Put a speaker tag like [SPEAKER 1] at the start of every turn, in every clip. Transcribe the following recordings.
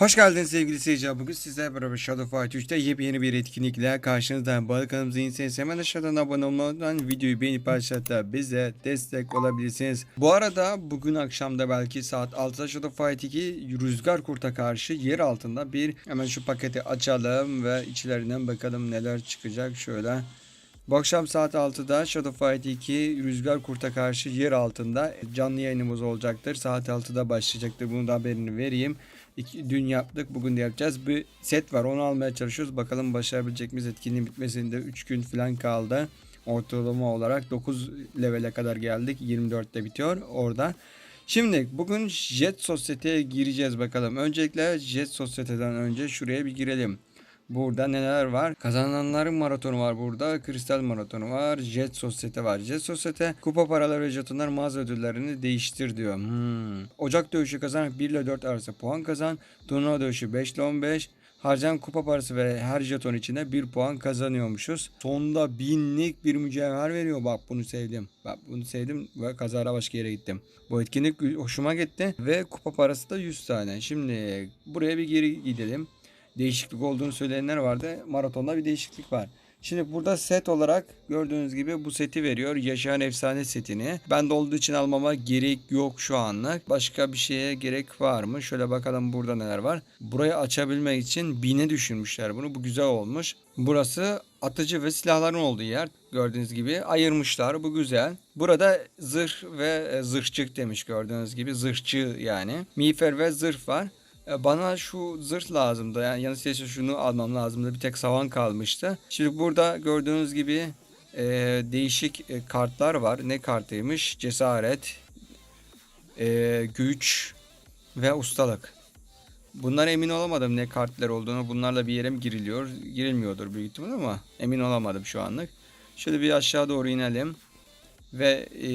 [SPEAKER 1] Hoş geldiniz sevgili seyirciler. Bugün sizlerle beraber Shadow Fight 3'te yepyeni bir etkinlikle karşınızdayım. Arada kanalımıza yeniyseniz hemen aşağıdan abone olmadan videoyu beğenip aşağıda bize destek olabilirsiniz. Bu arada bugün akşamda belki saat 6'da Shadow Fight 2 Rüzgar Kurt'a karşı yer altında bir hemen şu paketi açalım ve içlerinden bakalım neler çıkacak şöyle. Bu akşam saat 6'da Shadow Fight 2 Rüzgar Kurt'a karşı yer altında canlı yayınımız olacaktır. Saat 6'da başlayacaktır. Bunu da haberini vereyim. İki, dün yaptık. Bugün de yapacağız. Bir set var. Onu almaya çalışıyoruz. Bakalım başarabilecek miyiz? Etkinliğin bitmesinde 3 gün falan kaldı. Ortalama olarak 9 levele kadar geldik. 24'te bitiyor orada. Şimdi bugün Jet Sosyete'ye gireceğiz bakalım. Öncelikle Jet Sosyete'den önce şuraya bir girelim. Burada neler var? Kazananların maratonu var burada. Kristal maratonu var. Jet Sosyete var. Jet Sosyete kupa paraları ve jetonlar mağaza ödüllerini değiştir diyor. Hmm. Ocak dövüşü kazan 1 ile 4 arası puan kazan. Turnuva dövüşü 5 ile 15. Harcayan kupa parası ve her jeton içinde 1 puan kazanıyormuşuz. Sonunda binlik bir mücevher veriyor. Bak bunu sevdim. Bak bunu sevdim ve kazara başka yere gittim. Bu etkinlik hoşuma gitti ve kupa parası da 100 tane. Şimdi buraya bir geri gidelim değişiklik olduğunu söyleyenler vardı. Maratonda bir değişiklik var. Şimdi burada set olarak gördüğünüz gibi bu seti veriyor. Yaşayan efsane setini. Bende olduğu için almama gerek yok şu anlık. Başka bir şeye gerek var mı? Şöyle bakalım burada neler var. Burayı açabilmek için bine düşünmüşler bunu. Bu güzel olmuş. Burası atıcı ve silahların olduğu yer. Gördüğünüz gibi ayırmışlar. Bu güzel. Burada zırh ve zırhçık demiş gördüğünüz gibi. Zırhçı yani. Miğfer ve zırh var. E, Bana şu zırh lazımdı. Yani yanı sıra şunu almam lazımdı. Bir tek savan kalmıştı. Şimdi burada gördüğünüz gibi e, değişik e, kartlar var. Ne kartıymış? Cesaret, e, güç ve ustalık. Bunlar emin olamadım ne kartlar olduğunu. Bunlarla bir yere mi giriliyor? Girilmiyordur büyük ihtimal ama emin olamadım şu anlık. Şöyle bir aşağı doğru inelim. Ve e,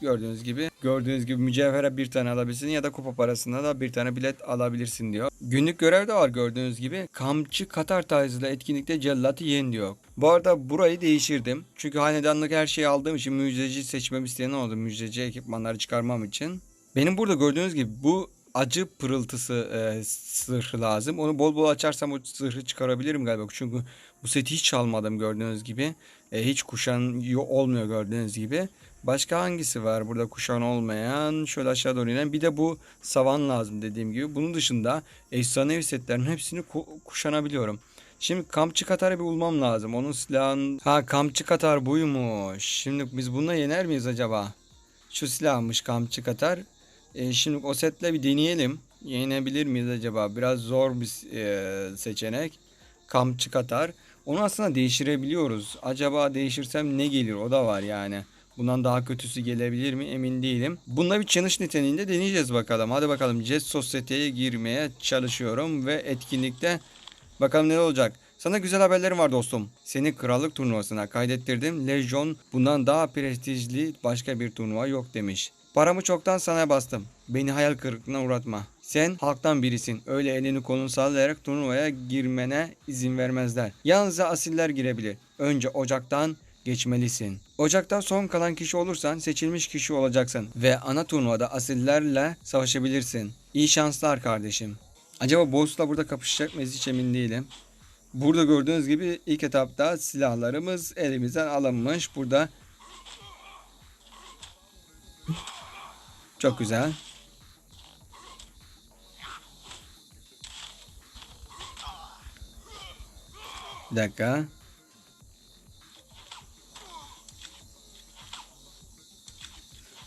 [SPEAKER 1] gördüğünüz gibi gördüğünüz gibi mücevhere bir tane alabilirsin ya da kupa parasına da bir tane bilet alabilirsin diyor. Günlük görev de var gördüğünüz gibi. Kamçı Katar tarzıyla etkinlikte cellatı yen diyor. Bu arada burayı değiştirdim. Çünkü hanedanlık her şeyi aldığım için müjdeci seçmem isteyen oldu. Müjdeci ekipmanları çıkarmam için. Benim burada gördüğünüz gibi bu acı pırıltısı e, zırhı lazım. Onu bol bol açarsam o zırhı çıkarabilirim galiba. Çünkü bu seti hiç almadım gördüğünüz gibi. E, hiç kuşan olmuyor gördüğünüz gibi. Başka hangisi var burada kuşan olmayan? Şöyle aşağı doğru inen. Bir de bu savan lazım dediğim gibi. Bunun dışında efsanevi setlerin hepsini ku- kuşanabiliyorum. Şimdi kampçı Katar'ı bir bulmam lazım. Onun silahın... Ha kampçı Katar buymuş. Şimdi biz bununla yener miyiz acaba? Şu silahmış kampçı Katar. E, şimdi o setle bir deneyelim. Yenebilir miyiz acaba? Biraz zor bir e, seçenek. Kampçı Katar. Onu aslında değiştirebiliyoruz. Acaba değiştirsem ne gelir? O da var yani. Bundan daha kötüsü gelebilir mi emin değilim. Bununla bir challenge niteliğinde deneyeceğiz bakalım. Hadi bakalım Jet Sosyete'ye girmeye çalışıyorum ve etkinlikte bakalım ne olacak. Sana güzel haberlerim var dostum. Seni krallık turnuvasına kaydettirdim. Legion bundan daha prestijli başka bir turnuva yok demiş. Paramı çoktan sana bastım. Beni hayal kırıklığına uğratma. Sen halktan birisin. Öyle elini kolunu sallayarak turnuvaya girmene izin vermezler. Yalnızca asiller girebilir. Önce ocaktan geçmelisin. Ocakta son kalan kişi olursan seçilmiş kişi olacaksın ve ana turnuvada asillerle savaşabilirsin. İyi şanslar kardeşim. Acaba Boss'la burada kapışacak mıyız hiç emin değilim. Burada gördüğünüz gibi ilk etapta silahlarımız elimizden alınmış. Burada çok güzel. Bir dakika.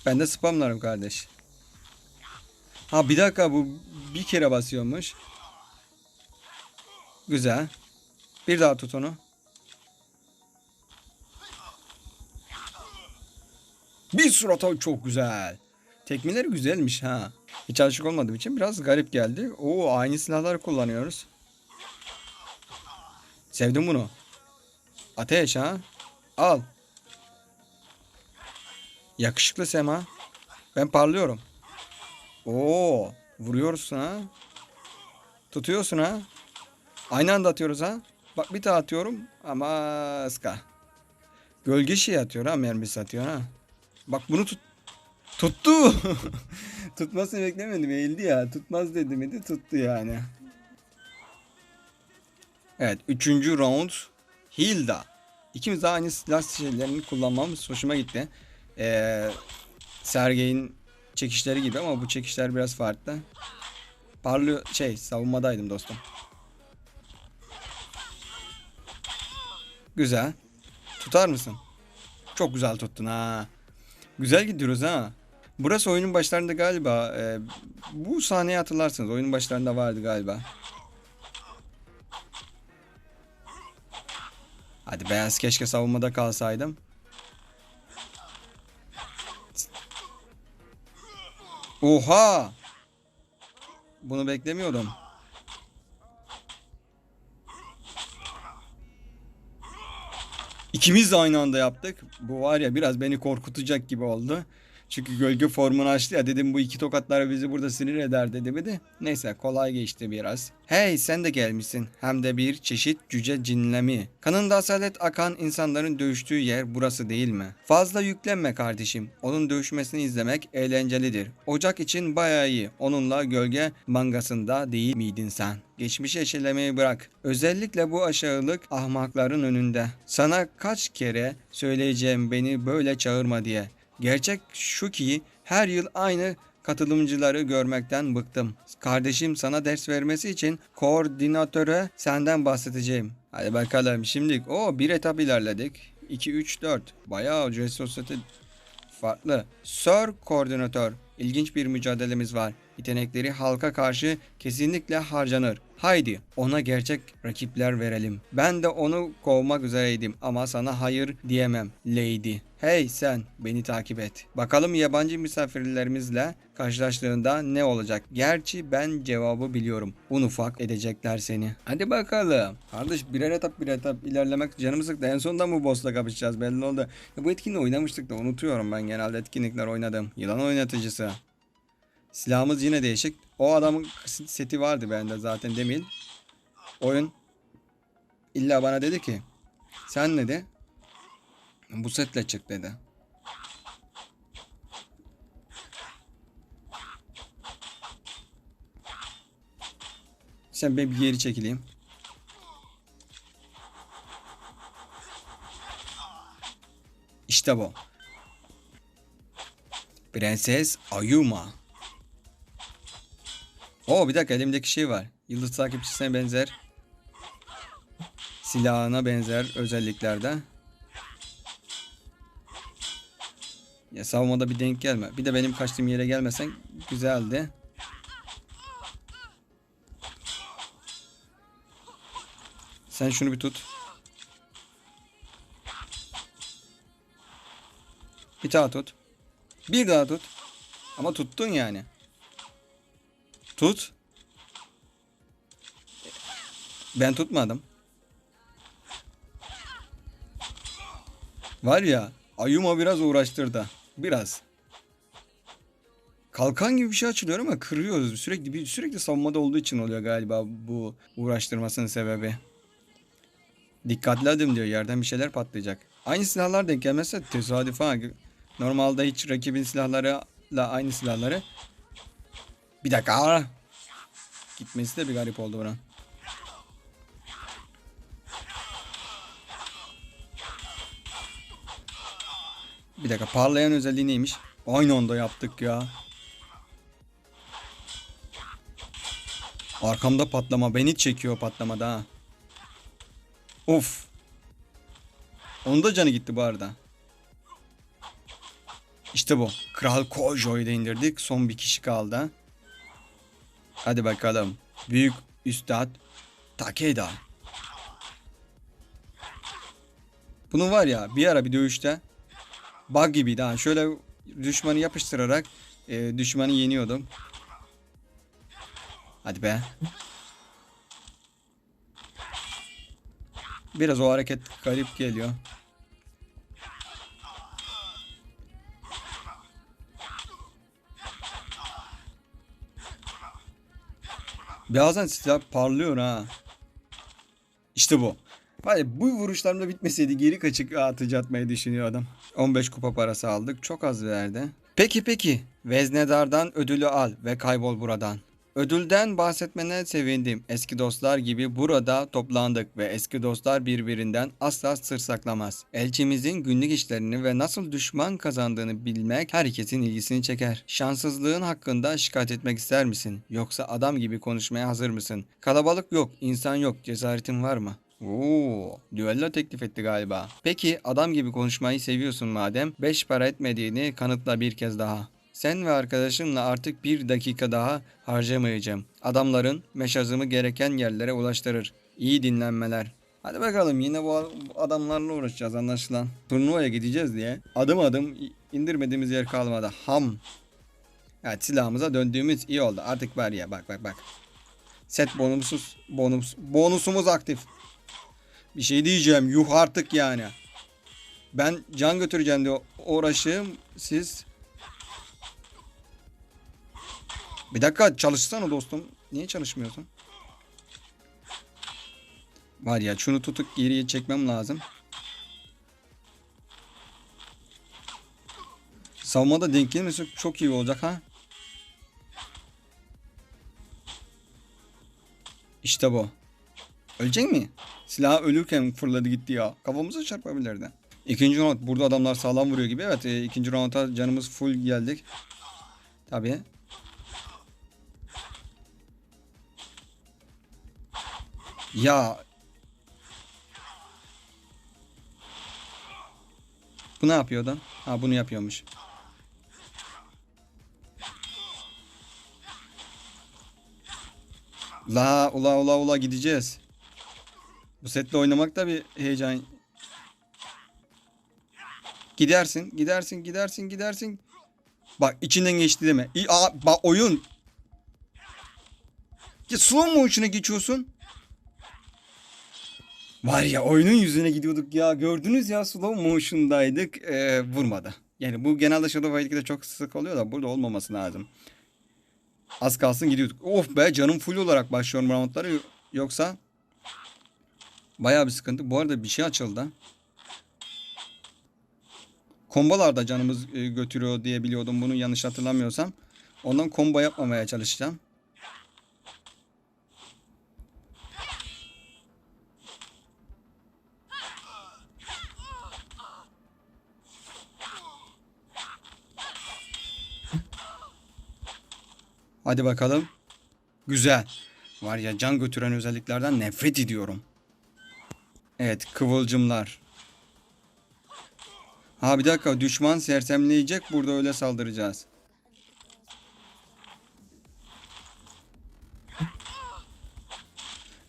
[SPEAKER 1] Ben de spamlarım kardeş. Ha bir dakika bu bir kere basıyormuş. Güzel. Bir daha tut onu. Bir surata çok güzel. Tekmeleri güzelmiş ha. Hiç alışık olmadığım için biraz garip geldi. Oo aynı silahları kullanıyoruz. Sevdim bunu. Ateş ha. Al. Yakışıklı Sema. Ben parlıyorum. Oo, vuruyorsun ha. Tutuyorsun ha. Aynı anda atıyoruz ha. Bak bir daha atıyorum ama ıska. Gölge şey atıyor ha mermisi atıyor ha. Bak bunu tut Tuttu. Tutmasını beklemedim. Eğildi ya. Tutmaz dedi miydi? Tuttu yani. Evet. Üçüncü round. Hilda. İkimiz de aynı silah şeylerini kullanmamız hoşuma gitti. Ee, Sergey'in çekişleri gibi ama bu çekişler biraz farklı. Parlıyor şey savunmadaydım dostum. Güzel. Tutar mısın? Çok güzel tuttun ha. Güzel gidiyoruz ha. Burası oyunun başlarında galiba. e, bu sahneyi hatırlarsınız. Oyunun başlarında vardı galiba. Hadi beyaz keşke savunmada kalsaydım. Oha! Bunu beklemiyordum. İkimiz de aynı anda yaptık. Bu var ya biraz beni korkutacak gibi oldu. Çünkü gölge formunu açtı ya dedim bu iki tokatlar bizi burada sinir eder dedi mi de. Neyse kolay geçti biraz. Hey sen de gelmişsin. Hem de bir çeşit cüce cinlemi. Kanında asalet akan insanların dövüştüğü yer burası değil mi? Fazla yüklenme kardeşim. Onun dövüşmesini izlemek eğlencelidir. Ocak için bayağı iyi. Onunla gölge mangasında değil miydin sen? Geçmişi eşelemeyi bırak. Özellikle bu aşağılık ahmakların önünde. Sana kaç kere söyleyeceğim beni böyle çağırma diye. Gerçek şu ki her yıl aynı katılımcıları görmekten bıktım. Kardeşim sana ders vermesi için koordinatöre senden bahsedeceğim. Hadi bakalım şimdi o bir etap ilerledik. 2 3 4. Bayağı Society farklı. Sir Koordinatör, ilginç bir mücadelemiz var. Yetenekleri halka karşı kesinlikle harcanır. Haydi ona gerçek rakipler verelim. Ben de onu kovmak üzereydim ama sana hayır diyemem Lady. Hey sen beni takip et. Bakalım yabancı misafirlerimizle karşılaştığında ne olacak? Gerçi ben cevabı biliyorum. Un ufak edecekler seni. Hadi bakalım. Kardeş birer etap bir etap ilerlemek canımı sıktı. En sonunda mı boss'la kapışacağız belli oldu. Ya bu etkinliği oynamıştık da unutuyorum ben genelde etkinlikler oynadım. Yılan oynatıcısı. Silahımız yine değişik. O adamın seti vardı bende zaten demin. Oyun illa bana dedi ki sen dedi bu setle çık dedi. Sen ben bir geri çekileyim. İşte bu. Prenses Ayuma. Oo bir dakika elimdeki şey var. Yıldız takipçisine benzer. Silahına benzer özelliklerde. Ya savunmada bir denk gelme. Bir de benim kaçtığım yere gelmesen güzeldi. Sen şunu bir tut. Bir daha tut. Bir daha tut. Ama tuttun yani. Tut. Ben tutmadım. Var ya Ayuma biraz uğraştırdı. Biraz. Kalkan gibi bir şey açılıyor ama kırıyoruz. Sürekli bir sürekli savunmada olduğu için oluyor galiba bu uğraştırmasının sebebi. Dikkatli adım diyor. Yerden bir şeyler patlayacak. Aynı silahlar denk gelmezse tesadüf ha. Normalde hiç rakibin silahlarıyla aynı silahları. Bir dakika. Gitmesi de bir garip oldu buna. Bir dakika parlayan özelliği neymiş? Aynı anda yaptık ya. Arkamda patlama. Beni çekiyor patlamada ha. Of. Onun da canı gitti bu arada. İşte bu. Kral Kojo'yu da indirdik. Son bir kişi kaldı. Hadi bakalım. Büyük Üstad Takeda. Bunun var ya bir ara bir dövüşte bug gibiydi ha. Şöyle düşmanı yapıştırarak e, düşmanı yeniyordum. Hadi be. Biraz o hareket garip geliyor. Bazen silah parlıyor ha. İşte bu. Ya bu vuruşlarımda bitmeseydi geri kaçık atıcı atmayı düşünüyor adam. 15 kupa parası aldık. Çok az verdi. Peki peki. Veznedar'dan ödülü al ve kaybol buradan. Ödülden bahsetmene sevindim. Eski dostlar gibi burada toplandık ve eski dostlar birbirinden asla sır saklamaz. Elçimizin günlük işlerini ve nasıl düşman kazandığını bilmek herkesin ilgisini çeker. Şanssızlığın hakkında şikayet etmek ister misin? Yoksa adam gibi konuşmaya hazır mısın? Kalabalık yok, insan yok, cesaretin var mı? Oo, düello teklif etti galiba. Peki adam gibi konuşmayı seviyorsun madem 5 para etmediğini kanıtla bir kez daha. Sen ve arkadaşınla artık bir dakika daha harcamayacağım. Adamların meşazımı gereken yerlere ulaştırır. İyi dinlenmeler. Hadi bakalım yine bu adamlarla uğraşacağız anlaşılan. Turnuvaya gideceğiz diye adım adım indirmediğimiz yer kalmadı. Ham. Evet silahımıza döndüğümüz iyi oldu. Artık var ya bak bak bak. Set bonusuz bonus bonusumuz aktif. Bir şey diyeceğim yuh artık yani. Ben can götüreceğim diye uğraşayım. Siz Bir dakika çalışsana dostum. Niye çalışmıyorsun? Var ya şunu tutup geriye çekmem lazım. Savunmada denk gelmesi çok iyi olacak ha. İşte bu. Ölecek mi? Silah ölürken fırladı gitti ya. Kafamıza çarpabilirdi. İkinci round. Burada adamlar sağlam vuruyor gibi. Evet e, ikinci rounda canımız full geldik. Tabii. Ya. Bu ne yapıyor adam? Ha bunu yapıyormuş. La ula ula ula gideceğiz. Bu setle oynamak da bir heyecan. Gidersin, gidersin, gidersin, gidersin. Bak içinden geçti deme. İ, aa, bak oyun. Ya slow motion'a geçiyorsun. Var ya oyunun yüzüne gidiyorduk ya. Gördünüz ya slow motion'daydık. Ee, vurmadı. Yani bu genelde Shadow Fight'te çok sık oluyor da burada olmaması lazım. Az kalsın gidiyorduk. Of be canım full olarak başlıyorum roundlara. Yoksa bayağı bir sıkıntı. Bu arada bir şey açıldı. Kombolarda canımız e, götürüyor diye biliyordum bunu yanlış hatırlamıyorsam. Ondan combo yapmamaya çalışacağım. Hadi bakalım. Güzel. Var ya can götüren özelliklerden nefret ediyorum. Evet kıvılcımlar. Ha bir dakika düşman sersemleyecek burada öyle saldıracağız.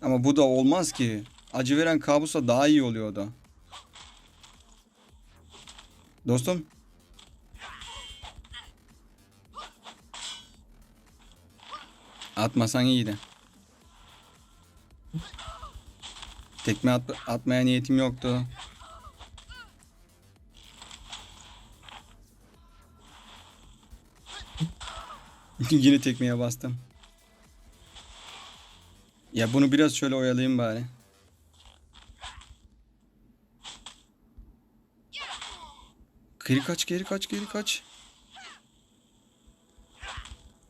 [SPEAKER 1] Ama bu da olmaz ki. Acı veren kabusa daha iyi oluyordu. Dostum. Atmasan iyiydi. Tekme at atmaya niyetim yoktu. Yine tekmeye bastım. Ya bunu biraz şöyle oyalayayım bari. Geri kaç, geri kaç, geri kaç.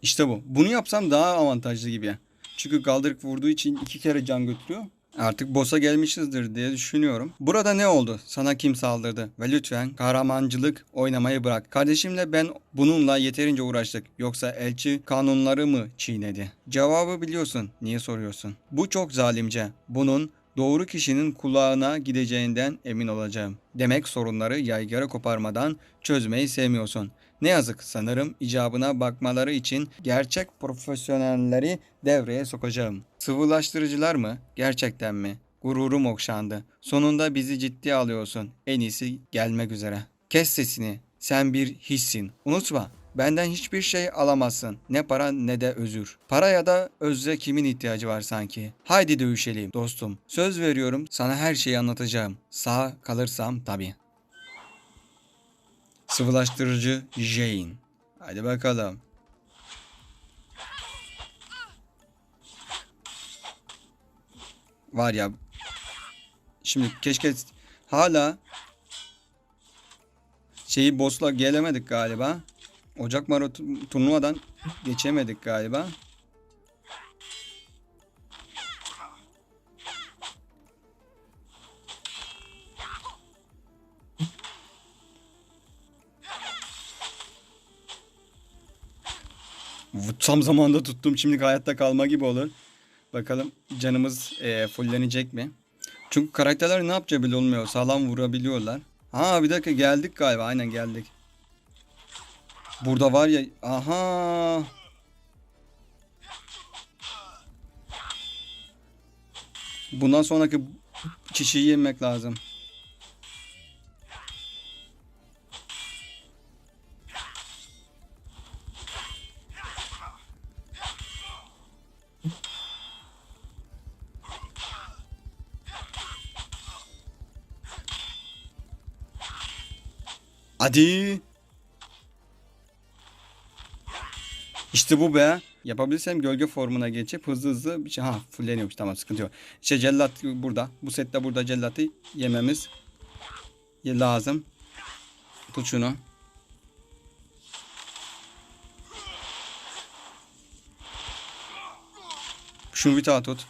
[SPEAKER 1] İşte bu. Bunu yapsam daha avantajlı gibi. Çünkü kaldırık vurduğu için iki kere can götürüyor. Artık boss'a gelmişizdir diye düşünüyorum. Burada ne oldu? Sana kim saldırdı? Ve lütfen kahramancılık oynamayı bırak. Kardeşimle ben bununla yeterince uğraştık. Yoksa elçi kanunları mı çiğnedi? Cevabı biliyorsun. Niye soruyorsun? Bu çok zalimce. Bunun doğru kişinin kulağına gideceğinden emin olacağım. Demek sorunları yaygara koparmadan çözmeyi sevmiyorsun. Ne yazık sanırım icabına bakmaları için gerçek profesyonelleri devreye sokacağım. Sıvılaştırıcılar mı? Gerçekten mi? Gururum okşandı. Sonunda bizi ciddiye alıyorsun. En iyisi gelmek üzere. Kes sesini. Sen bir hissin. Unutma. Benden hiçbir şey alamazsın. Ne para ne de özür. Para ya da özre kimin ihtiyacı var sanki? Haydi dövüşelim dostum. Söz veriyorum sana her şeyi anlatacağım. Sağ kalırsam tabii. Sıvılaştırıcı Jane. Hadi bakalım. Var ya. Şimdi keşke hala şeyi boss'la gelemedik galiba. Ocak maraton turnuvadan geçemedik galiba. Tam zamanda tuttum. Şimdi hayatta kalma gibi olur. Bakalım canımız e, fullenecek mi? Çünkü karakterler ne yapacağı bile olmuyor. Sağlam vurabiliyorlar. Ha bir dakika geldik galiba. Aynen geldik. Burada var ya. Aha. Bundan sonraki kişiyi yemek lazım. Hadi. İşte bu be. Yapabilirsem gölge formuna geçip hızlı hızlı bir şey. Ha fulleniyormuş tamam sıkıntı yok. İşte cellat burada. Bu sette burada cellatı yememiz lazım. Tut şunu. Şunu bir daha tut.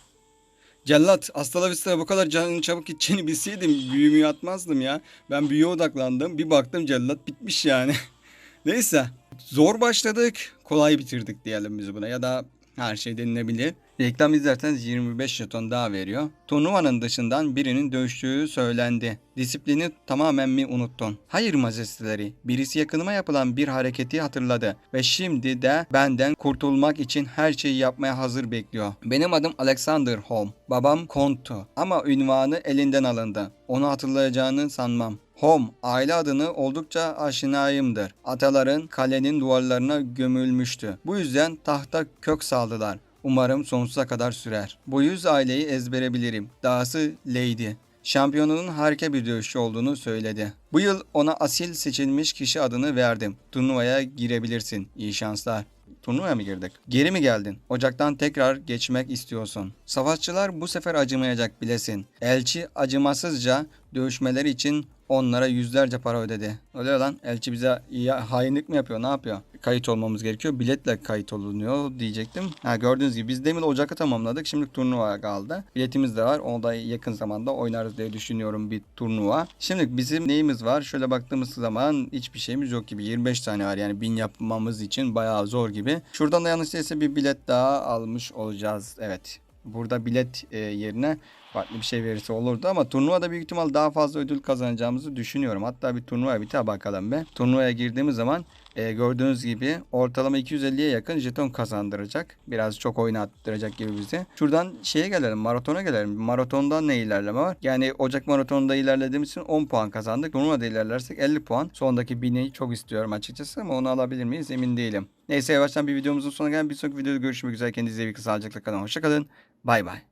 [SPEAKER 1] Cellat Hasta La Vista'ya bu kadar canın çabuk gideceğini bilseydim büyümüyü atmazdım ya. Ben büyüye odaklandım. Bir baktım cellat bitmiş yani. Neyse. Zor başladık. Kolay bitirdik diyelim biz buna. Ya da her şey denilebilir. Reklam izlerseniz 25 jeton daha veriyor. Turnuvanın dışından birinin dövüştüğü söylendi. Disiplini tamamen mi unuttun? Hayır majesteleri. Birisi yakınıma yapılan bir hareketi hatırladı. Ve şimdi de benden kurtulmak için her şeyi yapmaya hazır bekliyor. Benim adım Alexander Holm. Babam Kont'tu. Ama ünvanı elinden alındı. Onu hatırlayacağını sanmam. Hom aile adını oldukça aşinayımdır. Ataların kalenin duvarlarına gömülmüştü. Bu yüzden tahta kök saldılar. Umarım sonsuza kadar sürer. Bu yüz aileyi ezbere bilirim. Dahası Lady. Şampiyonunun harika bir dövüşçü olduğunu söyledi. Bu yıl ona asil seçilmiş kişi adını verdim. Turnuvaya girebilirsin. İyi şanslar. Turnuvaya mı girdik? Geri mi geldin? Ocaktan tekrar geçmek istiyorsun. Savaşçılar bu sefer acımayacak bilesin. Elçi acımasızca dövüşmeleri için onlara yüzlerce para ödedi. Öyle lan elçi bize iyi hainlik mi yapıyor ne yapıyor? Kayıt olmamız gerekiyor. Biletle kayıt olunuyor diyecektim. Ha gördüğünüz gibi biz demin Ocak'ı tamamladık. Şimdi turnuva kaldı. Biletimiz de var. Onu da yakın zamanda oynarız diye düşünüyorum bir turnuva. Şimdi bizim neyimiz var? Şöyle baktığımız zaman hiçbir şeyimiz yok gibi. 25 tane var yani 1000 yapmamız için bayağı zor gibi. Şuradan da yanlış değilse bir bilet daha almış olacağız. Evet. Burada bilet e, yerine farklı bir şey verirse olurdu ama turnuvada büyük ihtimal daha fazla ödül kazanacağımızı düşünüyorum. Hatta bir turnuvaya bir bakalım be. Turnuvaya girdiğimiz zaman e, gördüğünüz gibi ortalama 250'ye yakın jeton kazandıracak. Biraz çok oynattıracak gibi bizi. Şuradan şeye gelelim maratona gelelim. Maratonda ne ilerleme var? Yani Ocak maratonunda ilerlediğimiz için 10 puan kazandık. Turnuvada ilerlersek 50 puan. Sondaki 1000'i çok istiyorum açıkçası ama onu alabilir miyiz emin değilim. Neyse yavaştan bir videomuzun sonuna gelen bir sonraki videoda görüşmek üzere. Kendinize iyi bakın. Sağlıcakla kalın. Hoşçakalın. Bay bay.